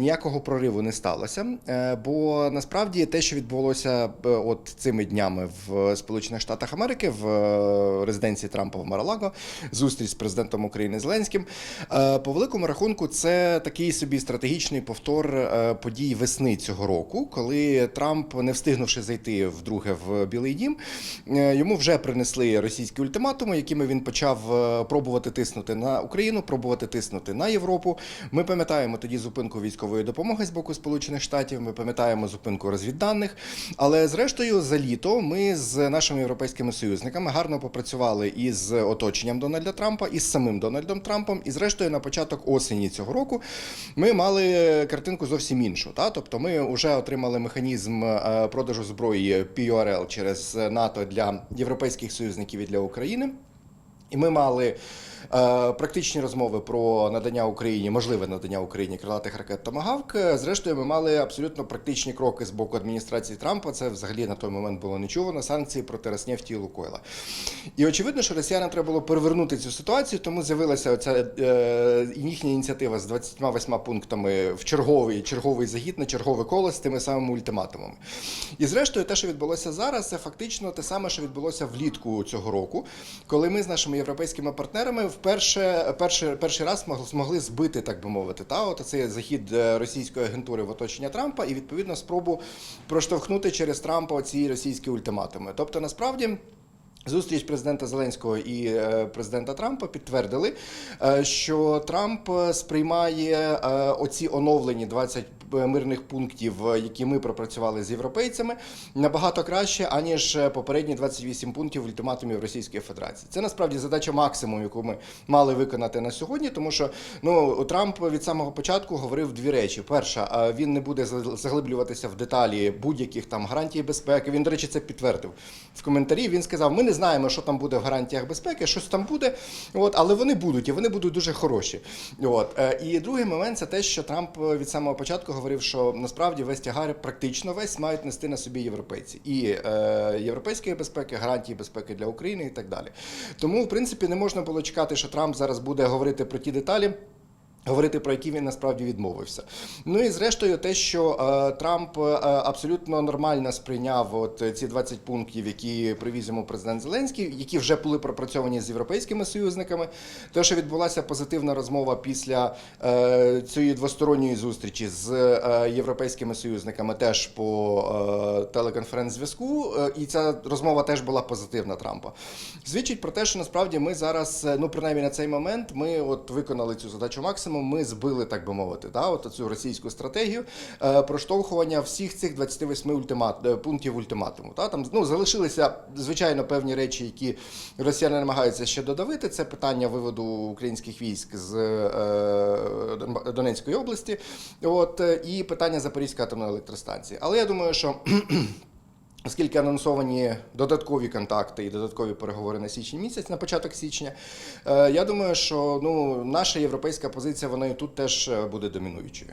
ніякого прориву не сталося. Е, Бо насправді те, що відбулося е, от цими днями в Сполучених Штатах Америки в е, резиденції Трампа в Маралаго, зустріч з президентом України Зеленським. По великому рахунку, це такий собі стратегічний повтор подій весни цього року, коли Трамп, не встигнувши зайти вдруге в Білий Дім, йому вже принесли російські ультиматуми, якими він почав пробувати тиснути на Україну, пробувати тиснути на Європу. Ми пам'ятаємо тоді зупинку військової допомоги з боку Сполучених Штатів. Ми пам'ятаємо зупинку розвідданих. Але зрештою, за літо ми з нашими європейськими союзниками гарно попрацювали із оточенням Дональда Трампа, і з самим Дональдом Трампом. І зрештою, на початок осені цього року ми мали картинку зовсім іншу. Та? Тобто, ми вже отримали механізм е, продажу зброї PURL через НАТО для європейських союзників і для України. І ми мали е, практичні розмови про надання Україні, можливе надання Україні крилатих ракет Томагавк. Зрештою, ми мали абсолютно практичні кроки з боку адміністрації Трампа. Це взагалі на той момент було не чувано. Санкції проти Роснефті і Лукойла. І очевидно, що росіянам треба було перевернути цю ситуацію, тому з'явилася оця е, їхня ініціатива з 28 пунктами в черговий черговий загід на чергове коло з тими самими ультиматумами. І зрештою, те, що відбулося зараз, це фактично те саме, що відбулося влітку цього року, коли ми з нашими європейськими партнерами вперше перший, перший раз змогли, збити, так би мовити, та от цей захід е, російської агентури в оточення Трампа і відповідно спробу проштовхнути через Трампа ці російські ультиматуми. Тобто, насправді. Зустріч президента Зеленського і е, президента Трампа підтвердили, е, що Трамп сприймає е, оці оновлені 20 мирних пунктів, е, які ми пропрацювали з європейцями, набагато краще аніж попередні 28 пунктів ультиматумів Російської Федерації. Це насправді задача максимум, яку ми мали виконати на сьогодні, тому що ну Трамп від самого початку говорив дві речі: перша, е, він не буде заглиблюватися в деталі будь-яких там гарантій безпеки. Він, до речі, це підтвердив в коментарі. Він сказав: Ми не знаємо, що там буде в гарантіях безпеки, щось там буде, от, але вони будуть, і вони будуть дуже хороші. От. Е, І другий момент це те, що Трамп від самого початку говорив, що насправді весь тягар практично весь мають нести на собі європейці. І е, європейської безпеки, гарантії безпеки для України і так далі. Тому, в принципі, не можна було чекати, що Трамп зараз буде говорити про ті деталі. Говорити про які він насправді відмовився. Ну і зрештою, те, що е, Трамп е, абсолютно нормально сприйняв от ці 20 пунктів, які привіз йому президент Зеленський, які вже були пропрацьовані з європейськими союзниками. Те, що відбулася позитивна розмова після е, цієї двосторонньої зустрічі з е, європейськими союзниками, теж по е, телеконференц-зв'язку, е, і ця розмова теж була позитивна Трампа. Свідчить про те, що насправді ми зараз, е, ну принаймні на цей момент, ми от виконали цю задачу максимум ми збили, так би мовити, да, от цю російську стратегію е, проштовхування всіх цих 28 ультимат, е, пунктів ультиматуму. Та, там ну, залишилися, звичайно, певні речі, які росіяни намагаються ще додавити. Це питання виводу українських військ з е, Донецької області, от, е, і питання Запорізької атомної електростанції. Але я думаю, що. Оскільки анонсовані додаткові контакти і додаткові переговори на січень місяць, на початок січня, е, я думаю, що ну наша європейська позиція вона і тут теж е, буде домінуючою.